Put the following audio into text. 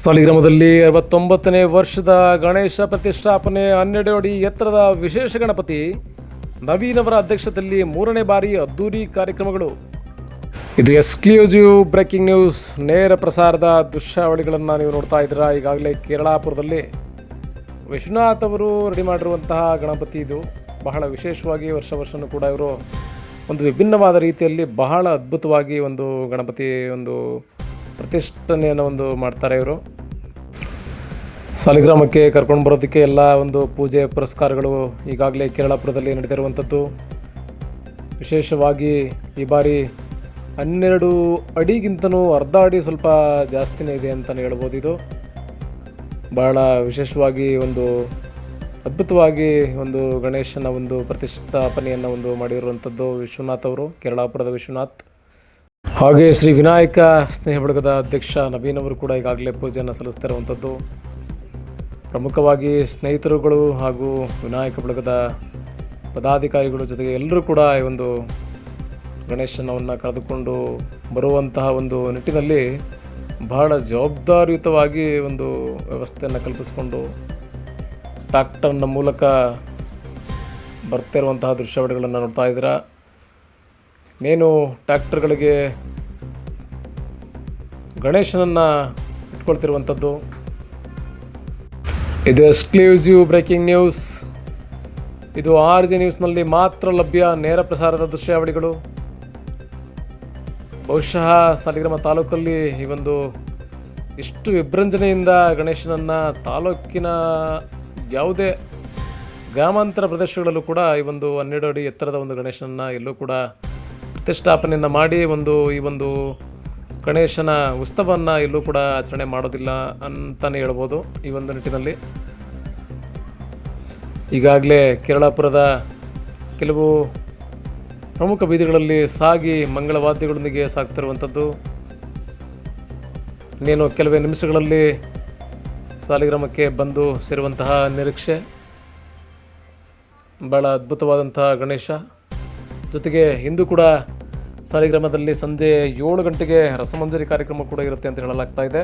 ಸಾಲಿಗ್ರಾಮದಲ್ಲಿ ಅರವತ್ತೊಂಬತ್ತನೇ ವರ್ಷದ ಗಣೇಶ ಪ್ರತಿಷ್ಠಾಪನೆ ಹನ್ನೆರಡು ಅಡಿ ಎತ್ತರದ ವಿಶೇಷ ಗಣಪತಿ ನವೀನವರ ಅಧ್ಯಕ್ಷತೆಯಲ್ಲಿ ಮೂರನೇ ಬಾರಿ ಅದ್ದೂರಿ ಕಾರ್ಯಕ್ರಮಗಳು. ಇದು ಎಕ್ಸ್ಕ್ಲೂಸಿವ್ ಬ್ರೇಕಿಂಗ್ ನ್ಯೂಸ್. ನೇರ ಪ್ರಸಾರದ ದೃಶ್ಯಾವಳಿಗಳನ್ನು ನೀವು ನೋಡ್ತಾ ಇದ್ದೀರಾ? ಈಗಾಗಲೇ ಕೇರಳಾಪುರದಲ್ಲಿ. ವಿಶ್ವನಾಥ್ ಅವರು ರೆಡಿ ಮಾಡಿರುವಂತಹ ಗಣಪತಿ ಇದು. ಬಹಳ ವಿಶೇಷವಾಗಿ ವರ್ಷ ವರ್ಷವೂ ಕೂಡ ಇವರು ಒಂದು ವಿಭಿನ್ನವಾದ ರೀತಿಯಲ್ಲಿ ಬಹಳ ಅದ್ಭುತವಾಗಿ ಒಂದು ಗಣಪತಿ ಒಂದು ಪ್ರತಿಷ್ಠಾನೆಯನ್ನು ಒಂದು ಮಾಡ್ತಾರೆ ಇವರು. ಸಾಲಿಗ್ರಾಮಕ್ಕೆ ಕರ್ಕೊಂಡು ಬರೋದಕ್ಕೆ ಎಲ್ಲ ಒಂದು ಪೂಜೆ ಪುರಸ್ಕಾರಗಳು ಈಗಾಗಲೇ ಕೇರಳಪುರದಲ್ಲಿ ನಡೆದಿರುವಂಥದ್ದು. ವಿಶೇಷವಾಗಿ ಈ ಬಾರಿ ಹನ್ನೆರಡು ಅಡಿಗಿಂತನೂ ಅರ್ಧ ಅಡಿ ಸ್ವಲ್ಪ ಜಾಸ್ತಿನೇ ಇದೆ ಅಂತಲೇ ಹೇಳ್ಬೋದು ಇದು. ಬಹಳ ವಿಶೇಷವಾಗಿ ಒಂದು ಅದ್ಭುತವಾಗಿ ಒಂದು ಗಣೇಶನ ಒಂದು ಪ್ರತಿಷ್ಠಾಪನೆಯನ್ನು ಒಂದು ಮಾಡಿರುವಂಥದ್ದು ವಿಶ್ವನಾಥ್ ಅವರು, ಕೇರಳಾಪುರದ ವಿಶ್ವನಾಥ್. ಹಾಗೆ ಶ್ರೀ ವಿನಾಯಕ ಸ್ನೇಹ ಬಳಗದ ಅಧ್ಯಕ್ಷ ನವೀನ್ ಅವರು ಕೂಡ ಈಗಾಗಲೇ ಪೂಜೆಯನ್ನು ಸಲ್ಲಿಸ್ತಾ ಇರುವಂಥದ್ದು ಪ್ರಮುಖವಾಗಿ ಸ್ನೇಹಿತರುಗಳು ಹಾಗೂ ವಿನಾಯಕ ಬಳಗದ ಪದಾಧಿಕಾರಿಗಳ ಜೊತೆಗೆ ಎಲ್ಲರೂ ಕೂಡ ಈ ಒಂದು ಗಣೇಶನವನ್ನು ಕರೆದುಕೊಂಡು ಬರುವಂತಹ ಒಂದು ನಿಟ್ಟಿನಲ್ಲಿ ಬಹಳ ಜವಾಬ್ದಾರಿಯುತವಾಗಿ ಒಂದು ವ್ಯವಸ್ಥೆಯನ್ನು ಕಲ್ಪಿಸಿಕೊಂಡು ಟ್ರ್ಯಾಕ್ಟರ್ನ ಮೂಲಕ ಬರ್ತಿರುವಂತಹ ದೃಶ್ಯಾವಳಿಗಳನ್ನು ನೋಡ್ತಾ ಇದ್ದೀರಾ. ಇನ್ನೇನು ಟ್ಯಾಕ್ಟರ್ಗಳಿಗೆ ಗಣೇಶನನ್ನು ಇಟ್ಕೊಳ್ತಿರುವಂಥದ್ದು. ಇದು ಎಕ್ಸ್ಕ್ಲೂಸಿವ್ ಬ್ರೇಕಿಂಗ್ ನ್ಯೂಸ್ ಇದು ಆರ್ ಜಿ ನ್ಯೂಸ್ನಲ್ಲಿ ಮಾತ್ರ ಲಭ್ಯ ನೇರ ಪ್ರಸಾರದ ದೃಶ್ಯಾವಳಿಗಳು. ಬಹುಶಃ ಸಾಲಿಗ್ರಾಮ ತಾಲೂಕಲ್ಲಿ ಈ ಒಂದು ಇಷ್ಟು ವಿಭ್ರಂಜನೆಯಿಂದ ಗಣೇಶನನ್ನು ತಾಲೂಕಿನ ಯಾವುದೇ ಗ್ರಾಮಾಂತರ ಪ್ರದೇಶಗಳಲ್ಲೂ ಕೂಡ ಈ ಒಂದು ಹನ್ನೆರಡು ಅಡಿ ಎತ್ತರದ ಒಂದು ಗಣೇಶನನ್ನು ಎಲ್ಲೂ ಕೂಡ ಪ್ರತಿಷ್ಠಾಪನೆಯನ್ನು ಮಾಡಿ ಒಂದು ಈ ಒಂದು ಗಣೇಶನ ಉತ್ಸವವನ್ನು ಎಲ್ಲೂ ಕೂಡ ಆಚರಣೆ ಮಾಡೋದಿಲ್ಲ ಅಂತಲೇ ಹೇಳ್ಬೋದು ಈ ಒಂದು ನಿಟ್ಟಿನಲ್ಲಿ. ಈಗಾಗಲೇ ಕೇರಳಪುರದ ಕೆಲವು ಪ್ರಮುಖ ಬೀದಿಗಳಲ್ಲಿ ಸಾಗಿ ಮಂಗಳವಾದ್ಯಗಳೊಂದಿಗೆ ಸಾಗ್ತಿರುವಂಥದ್ದು. ಇನ್ನೇನು ಕೆಲವೇ ನಿಮಿಷಗಳಲ್ಲಿ ಸಾಲಿಗ್ರಾಮಕ್ಕೆ ಬಂದು ಸೇರುವಂತಹ ನಿರೀಕ್ಷೆ. ಭಾಳ ಅದ್ಭುತವಾದಂತಹ ಗಣೇಶ. ಜೊತೆಗೆ ಇಂದು ಕೂಡ ಸಾಲಿಗ್ರಾಮದಲ್ಲಿ ಸಂಜೆ ಏಳು ಗಂಟೆಗೆ ರಸಮಂಜರಿ ಕಾರ್ಯಕ್ರಮ ಕೂಡ ಇರುತ್ತೆ ಅಂತ ಹೇಳಲಾಗ್ತಾ ಇದೆ.